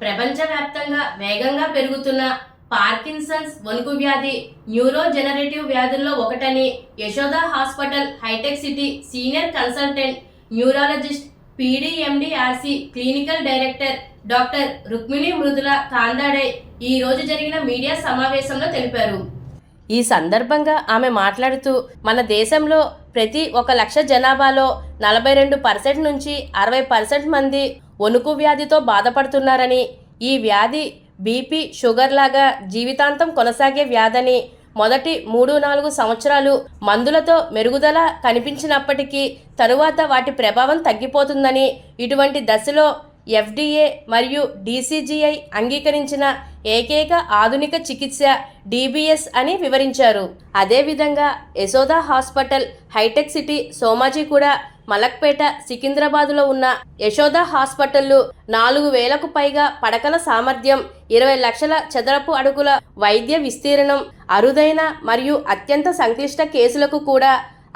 ప్రపంచవ్యాప్తంగా వేగంగా పెరుగుతున్న పార్కిన్సన్స్ వణుకు వ్యాధి న్యూరో జనరేటివ్ వ్యాధుల్లో ఒకటని Yashoda hospital Hitec City senior consultant neurologist PDMDRC clinical director doctor Rukmini Mrudula Kandadai ఈ రోజు జరిగిన మీడియా సమావేశంలో తెలిపారు. ఈ సందర్భంగా ఆమె మాట్లాడుతూ మన దేశంలో ప్రతి ఒక లక్ష జనాభాలో నలభై రెండు పర్సెంట్ నుంచి అరవై పర్సెంట్ మంది వణుకు వ్యాధితో బాధపడుతున్నారని ఈ వ్యాధి బీపీ షుగర్ లాగా జీవితాంతం కొనసాగే వ్యాధని మొదటి మూడు నాలుగు సంవత్సరాలు మందులతో మెరుగుదల కనిపించినప్పటికీ తరువాత వాటి ప్రభావం తగ్గిపోతుందని ఇటువంటి దశలో ఎఫ్డిఏ మరియు డీసీజీఐ అంగీకరించిన ఏకైక ఆధునిక చికిత్స డీబీఎస్ అని వివరించారు. అదేవిధంగా Yashoda hospital Hitech city Somaji కూడా మలక్పేట సికింద్రాబాద్లో ఉన్న యశోద హాస్పిటల్లు నాలుగు వేలకు పైగా పడకల సామర్థ్యం ఇరవై లక్షల చదరపు అడుగుల వైద్య విస్తీర్ణం అరుదైన మరియు అత్యంత సంక్లిష్ట కేసులకు కూడా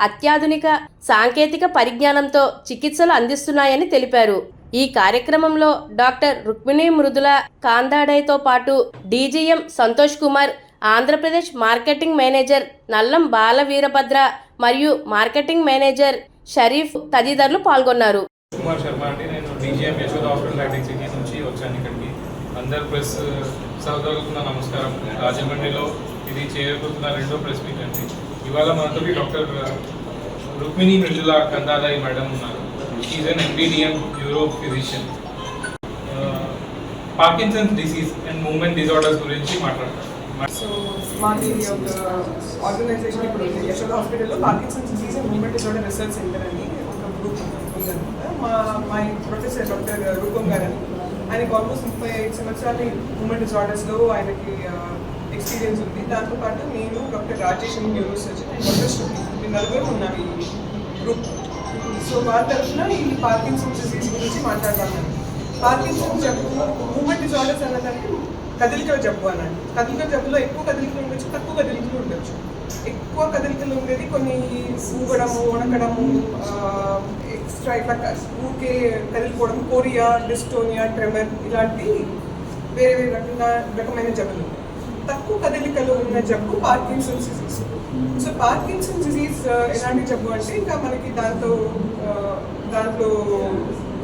అత్యాధునిక సాంకేతిక పరిజ్ఞానంతో చికిత్సలు అందిస్తున్నాయని తెలిపారు. ఈ కార్యక్రమంలో డాక్టర్ రుక్మిణి మృదుల కాందాడైతో పాటు DGM Santosh Kumar Andhra Pradesh marketing manager Nallam Bala Veerabhadra మరియు మార్కెటింగ్ మేనేజర్ షరీఫ్ తదితరులు పాల్గొన్నారు. కుమార్ శర్మ నేను DGM Yashoda hospital Hitec City నుంచి వచ్చాను ఇక్కడికి. అందరు ప్రెస్ నమస్కారం. రాజమండ్రిలో ఇది రెండో ప్రెస్ మీట్ అండి. ఇవాళ మనతో డాక్టర్ రుక్మిణి మృజుల కందాదాయి మేడం ఉన్నారు. Is an MBDM neuro physician Parkinson's disease and movement disorders గురించి మాట్లాడతారు సో మాది ఒక ఆర్గనైజేషన్ ఇప్పుడు యశోద హాస్పిటల్లో Parkinson's disease and movement disorder research centre అని ఒక గ్రూప్ ఉందన్నమాట. మా మా ప్రొఫెసర్ డాక్టర్ రూపం గారు అని. ఆయనకి ఆల్మోస్ట్ ముప్పై ఐదు సంవత్సరాలు మూమెంట్ డిజార్డర్స్లో ఆయనకి uh, ఎక్స్పీరియన్స్ ఉంది. దాంతోపాటు నేను డాక్టర్ రాజేష్ అని న్యూరో సర్జన్ అండ్ డాక్టర్ నలుగురు ఉన్నాం ఈ గ్రూప్ సో వారి తరఫున ఈ పార్కిన్సన్స్ డిసీజ్ గురించి మాట్లాడతాను. పార్కిన్సన్స్ జబ్బు మూమెంట్ డిజార్డర్స్ అన్నదానికి కదలికల జబ్బు అనండి కదలిక జబ్బులో ఎక్కువ కదలికలు ఉండొచ్చు తక్కువ కదలికలు ఉండొచ్చు. ఎక్కువ కదలికలు ఉండేది కొన్ని ఊగడము వణకడము ఎక్స్ట్రా ఇట్లా ఊరికే కదిలిపోవడం కోరియా డిస్టోనియా ట్రెమర్ ఇలాంటి వేరే వేరే రకంగా రకమైన జబ్బులు. తక్కువ కదలికలు ఉన్న జబ్బు Parkinson's disease so Parkinson disease ఎలాంటి జబ్బు అంటే ఇంకా మనకి దాంతో దాంట్లో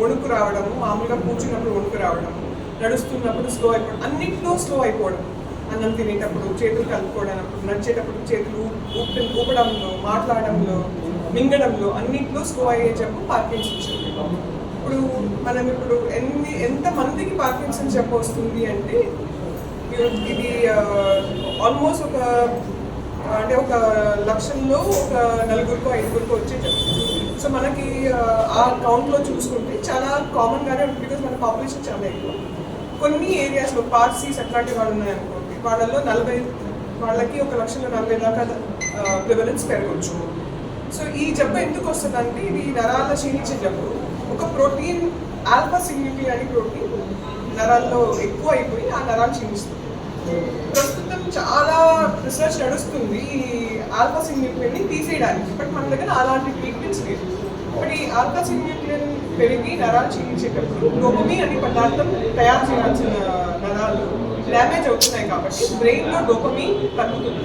వణుకు రావడము మామూలుగా కూర్చున్నప్పుడు వణుకు రావడం నడుస్తున్నప్పుడు స్లో అయిపోవడం అన్నింటిలో స్లో అయిపోవడం. అన్నం తినేటప్పుడు చేతులు కలుపుకోవడం నడిచేటప్పుడు చేతులు ఊపి ఊపడంలో మాట్లాడడంలో మింగడంలో అన్నింటిలో స్లో అయ్యే జబ్బు పార్కిన్సన్ జబ్బు. ఇప్పుడు మనం ఇప్పుడు ఎన్ని ఎంత మందికి పార్కిన్సన్ జబ్బు వస్తుంది అంటే ఇది ఆల్మోస్ట్ ఒక అంటే ఒక లక్షల్లో ఒక నలుగురికో ఐదుగురికో వచ్చే సో మనకి ఆ, కౌంట్లో చూసుకుంటే చాలా కామన్గానే ఉంటుంది బికాజ్ మన పాపులేషన్ చాలా ఎక్కువ. కొన్ని ఏరియాస్లో పార్సీస్ అట్లాంటి వాళ్ళు ఉన్నాయనుకోండి వాళ్ళల్లో నలభై వాళ్ళకి ఒక లక్షల నలభై దాకా ప్రివలెన్స్ పెరగచ్చు. సో ఈ జబ్బు ఎందుకు వస్తుందంటే ఇది నరాల క్షీణించే జబ్బు ఒక ప్రోటీన్ ఆల్ఫా సిగ్నిటీ అని ప్రోటీన్ నరాల్లో ఎక్కువ అయిపోయి ఆ నరాలు క్షీణిస్తుంది ప్రస్తుతం చాలా రీసెర్చ్ నడుస్తుంది. ఈ ఆల్ఫా సిగ్నిఫికెంట్ని తీసేయడానికి. బట్ మన దగ్గర అలాంటి ట్రీట్మెంట్స్ లేదు బట్ ఈ ఆల్ఫా సిగ్నిఫికెంట్ పెరిగి నరాలు క్షీణించేటప్పుడు డోపమీన్ అనే పదార్థం తయారు చేయాల్సిన నరాలు డ్యామేజ్ అవుతున్నాయి కాబట్టి బ్రెయిన్లో డోపమీన్ తగ్గుతుంది.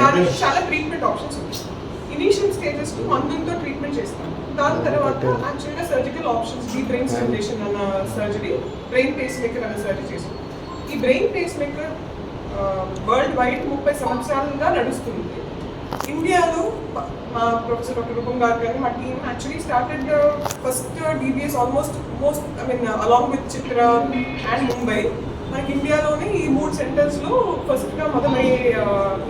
దానికి చాలా ట్రీట్మెంట్ ఆప్షన్స్ ఉన్నాయి. ఇనీషియల్ స్టేజెస్కి మందులతో ట్రీట్మెంట్ చేస్తాం. దాని తర్వాత యాక్చువల్గా సర్జికల్ ఆప్షన్స్ ఈ బ్రెయిన్ స్టిమ్యులేషన్ అన్న సర్జరీ బ్రెయిన్ పేస్ మేకర్ అన్న సర్జరీ చేస్తాం. ఈ brain pacemaker worldwide ముప్పై సంవత్సరాలుగా నడుస్తుంది. ఇండియాలో మా ప్రొఫెసర్ డాక్టర్ రూపం గారు కానీ మా team actually started first DBS almost most I mean along with Chitra and Mumbai మనకి ఇండియాలోనే ఈ మూడు సెంటర్స్లో ఫస్ట్గా మొదలయ్యే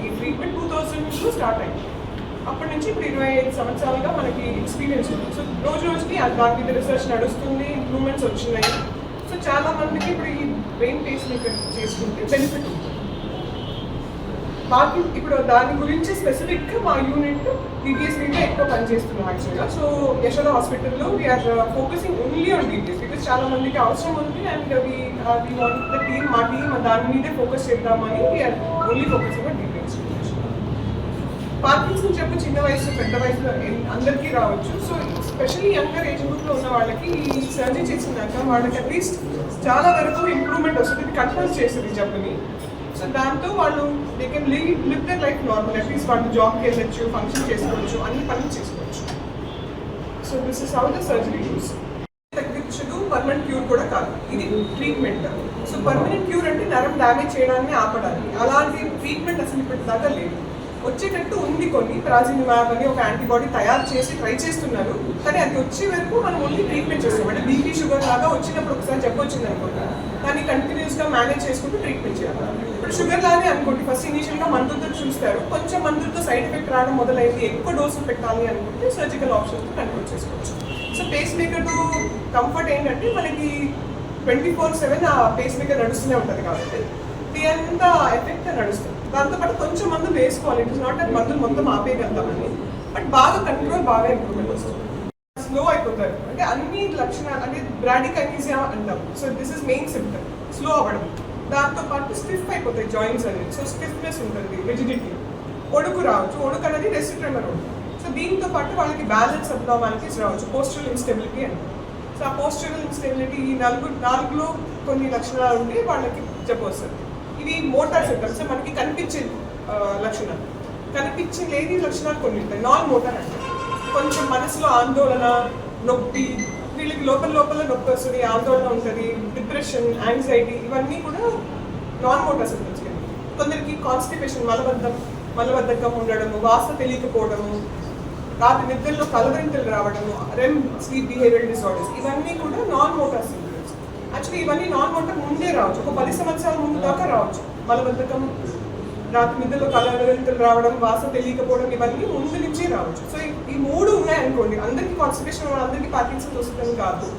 ఈ ట్రీట్మెంట్ టూ థౌజండ్లో స్టార్ట్ అయింది అప్పటి నుంచి ఇప్పుడు ఇరవై ఐదు సంవత్సరాలుగా మనకి ఎక్స్పీరియన్స్ ఉంది. సో రోజు రోజుకి దాని మీద రీసెర్చ్ నడుస్తుంది ఇంప్రూవ్మెంట్స్ వచ్చినాయి. సో చాలా మందికి ఇప్పుడు ఈ బ్రెయిన్ పేస్ మేకర్ చేసుకుంటే బెనిఫిట్ ఉంది. మాకు ఇప్పుడు దాని గురించి స్పెసిఫిక్గా మా యూనిట్ డిటిఎస్ మీద ఎక్కువ పనిచేస్తున్నాం యాక్చువల్గా సో యశోద హాస్పిటల్లో we're focusing only on DBS because చాలా మందికి అవసరం ఉంది and we we want the team మా టీమ్ దాని మీదే ఫోకస్ చేద్దామని we're only focusing on DBS Parkinson జబ్బు చిన్న వయసు పెద్ద వయసులో అందరికీ రావచ్చు. సో స్పెషల్లీ యంగర్ ఏజ్ గ్రూప్లో ఉన్న వాళ్ళకి ఈ సర్జరీ చేసినాక వాళ్ళకి అట్లీస్ట్ చాలా వరకు ఇంప్రూవ్మెంట్ వస్తుంది. ఇది కంట్రోల్ చేస్తుంది జబ్బుని. సో దాంతో వాళ్ళు they can live live their life normal at least వాళ్ళు జాబ్కి వెళ్ళొచ్చు ఫంక్షన్ చేసుకోవచ్చు అన్ని పనులు చేసుకోవచ్చు. So this is how the surgery use తగ్గించదు permanent cure కూడా కాదు. ఇది ట్రీట్మెంట్ సో పర్మనెంట్ క్యూర్ అంటే నరం డ్యామేజ్ చేయడాన్ని ఆపడానికి. అలాంటి ట్రీట్మెంట్ అసలు ఇప్పటిదాకా లేదు. వచ్చేటట్టు ఉంది కొన్ని ప్రాజినిమాబ్ అని ఒక యాంటీబాడీ తయారు చేసి ట్రై చేస్తున్నారు. కానీ అది వచ్చే వరకు మనం ఓన్లీ ట్రీట్మెంట్ చేస్తాం అంటే బీపీ షుగర్ లాగా వచ్చినప్పుడు ఒకసారి జబ్బు వచ్చింది అనుకోండి దాన్ని కంటిన్యూస్గా మేనేజ్ చేసుకుంటూ ట్రీట్మెంట్ చేయాలి. ఇప్పుడు షుగర్ లానే అనుకోండి. ఫస్ట్ ఇనీషియల్గా మందులతో చూస్తారు. కొంచెం మందులతో సైడ్ ఎఫెక్ట్ రావడం మొదలైంది. ఎక్కువ డోసులు పెట్టాలి అనుకుంటే సర్జికల్ ఆప్షన్తో కంట్రోల్ చేసుకోవచ్చు. సో పేస్ మేకర్ కంఫర్ట్ ఏంటంటే మనకి ట్వంటీ ఫోర్ సెవెన్ ఆ పేస్ మేకర్ నడుస్తూనే ఉంటుంది కాబట్టి. టీ అంతా ఎఫెక్ట్ నడుస్తుంది. దాంతోపాటు కొంచెం మందులు వేసుకోవాలి. ఇట్ ఇస్ నాట్ అట్ మందులు మొత్తం ఆపేయగలుగుతామని. బట్ బాగా కంట్రోల్ బాగా ఇంప్రూవ్మెంట్ వస్తుంది. స్లో అయిపోతారు. అంటే అన్ని లక్షణాలు అంటే బ్రాడికైనీజియా అంటాం. So this is main symptom slow అవ్వడం. దాంతో పాటు స్టిఫ్ అయిపోతాయి జాయింట్స్ అనేది సో స్టిఫ్నెస్ ఉంటుంది రిజిడిటీ ఒడుకు రావచ్చు. ఒడుకు అనేది రెసిట్రెమర్ ఉంటుంది. సో దీంతో పాటు వాళ్ళకి బ్యాలెన్స్ అబ్నార్మాలిటీస్ రావచ్చు. పోస్టల్ ఇన్స్టెబిలిటీ అంటే. సో ఆ పోస్టల్ ఇన్స్టెబిలిటీ ఈ నలుగు నాలుగులో కొన్ని లక్షణాలు ఉంటే వాళ్ళకి చెప్పొస్తుంది ఇవి మోటార్ సిమ్టమ్స్ మనకి కనిపించే లక్షణాలు. కనిపించే లేని లక్షణాలు కొన్ని ఉంటాయి. నాన్ మోటార్ అంటే కొంచెం మనసులో ఆందోళన నొప్పి వీళ్ళకి లోపల లోపల నొప్పి వస్తుంది ఆందోళన ఉంటుంది డిప్రెషన్ యాంగ్జైటీ ఇవన్నీ కూడా నాన్ మోటార్ సిమ్టమ్స్ కొందరికి కాన్స్టిపేషన్ మలబద్ధం మలబద్ధకం ఉండడము వాసన తెలియకపోవడము రాత్రి నిద్రలో కలవరింతలు రావడము రెమ్ స్లీప్ బిహేవియర్ డిసార్డర్స్ ఇవన్నీ కూడా నాన్ మోటార్ సిమ్టమ్స్ యాక్చువల్లీ ఇవన్నీ నాన్ మోటార్ ముందే రావచ్చు. ఒక పది సంవత్సరాల ముందు దాకా రావచ్చు. మలబద్ధకం రాత్రి నిద్రలో కలవరింతలు రావడం వాసన తెలియకపోవడం ఇవన్నీ ముందు నుంచే రావచ్చు. సో ఈ- మూడు ఉన్నాయనుకోండి అందరికీ కాన్స్టిపేషన్ అందరికీ పార్కిన్సన్ వస్తుందని కాదు.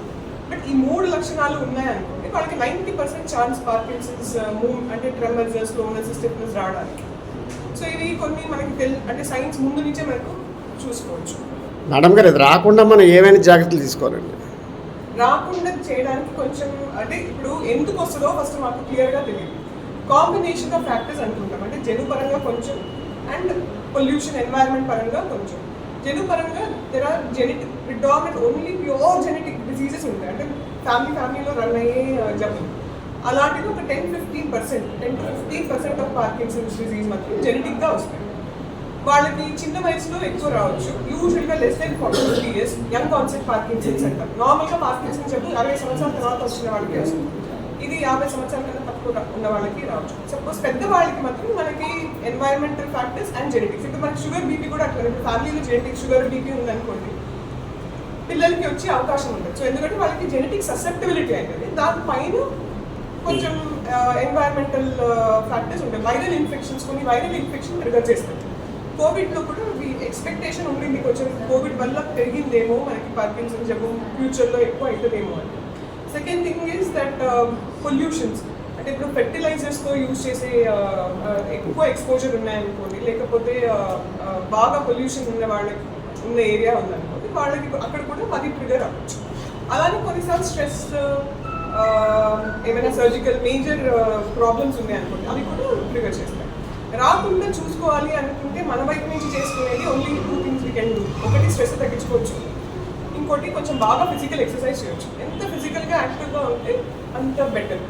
బట్ ఈ మూడు లక్షణాలు ఉన్నాయనుకోండి వాళ్ళకి ninety percent chance Parkinson's move అంటే ట్రెమర్స్ స్లోనెస్ స్టిఫ్నెస్ రావడానికి. సో ఇవి కొన్ని మనకి తెల్ అంటే సైన్స్ ముందు నుంచే మనకు చూసుకోవచ్చు. మేడం గారు ఇది రాకుండా మనం ఏమైనా జాగ్రత్తలు తీసుకోవాలండి. రాకుండా చేయడానికి కొంచెం అంటే ఇప్పుడు ఎందుకు వస్తుందో ఫస్ట్ మాకు క్లియర్గా తెలియదు. కాంబినేషన్ ఆఫ్ ఫ్యాక్టర్స్ అనుకుంటాం. అంటే జను పరంగా కొంచెం అండ్ పొల్యూషన్ ఎన్వైరన్మెంట్ పరంగా కొంచెం. జను పరంగా there are genetic predominant only pure genetic diseases ఉంటాయి. అంటే ఫ్యామిలీ ఫ్యామిలీలో రన్ అయ్యే జబ్బులు. అలాంటిది ఒక ten fifteen percent ten to fifteen percent of Parkinson's disease మాత్రం జెనెటిక్గా వస్తాయి. వాళ్ళకి చిన్న వయసులో ఎక్కువ రావచ్చు. యూజువల్గా less than forty fifty years young onset Parkinson's అంటారు నార్మల్గా పార్కిన్సన్స్ అంటే అరవై సంవత్సరాల తర్వాత వచ్చిన వాళ్ళకి వస్తుంది ఇది యాభై సంవత్సరాల కన్నా తక్కువ ఉన్న వాళ్ళకి రావచ్చు. సపోజ్ పెద్ద వాళ్ళకి మాత్రం మనకి ఎన్వైరన్మెంటల్ ఫ్యాక్టర్స్ అండ్ జెనెటిక్స్ ఇప్పుడు మనకి షుగర్ బీపీ కూడా అట్లా ఫ్యామిలీలో జెనెటిక్ షుగర్ బీపీ ఉందనుకోండి పిల్లలకి వచ్చే అవకాశం ఉండదు. సో ఎందుకంటే వాళ్ళకి జెనెటిక్ ససెప్టబిలిటీ అవుతుంది దానిపైన కొంచెం ఎన్వైరన్మెంటల్ ఫ్యాక్టర్స్ ఉంటాయి. వైరల్ ఇన్ఫెక్షన్స్ కొన్ని వైరల్ ఇన్ఫెక్షన్ ట్రిగర్ చేస్తాయి. కోవిడ్లో కూడా ఎక్స్పెక్టేషన్ ఉండింది కొంచెం కోవిడ్ వల్ల పెరిగిందేమో? మనకి పార్కిన్సన్ జబ్బు ఫ్యూచర్లో ఎక్కువ అవుతుందేమో అని. Second thing is that pollutions అంటే ఇప్పుడు ఫెర్టిలైజర్స్తో యూజ్ చేసే uh, uh, ఎక్కువ ఎక్స్పోజర్ ఉన్నాయనుకోండి లేకపోతే uh, బాగా పొల్యూషన్ ఉన్న వాళ్ళకి ఉన్న ఏరియా ఉందనుకోండి వాళ్ళకి అక్కడ కూడా అది ట్రిగర్ అవ్వచ్చు. అలానే కొన్నిసార్లు స్ట్రెస్ ఏమైనా సర్జికల్ మేజర్ ప్రాబ్లమ్స్ ఉన్నాయనుకోండి అవి కూడా ట్రిగర్ చేస్తాయి. రాకుండా చూసుకోవాలి అనుకుంటే మన వైపు నుంచి చేసుకునేది only two things we can do ఒకటి స్ట్రెస్ తగ్గించుకోవచ్చు. ఇంకోటి కొంచెం బాగా ఫిజికల్ ఎక్సర్సైజ్ చేయొచ్చు. ఎంత ఫిజికల్గా యాక్టివ్గా ఉంటే అంత బెటర్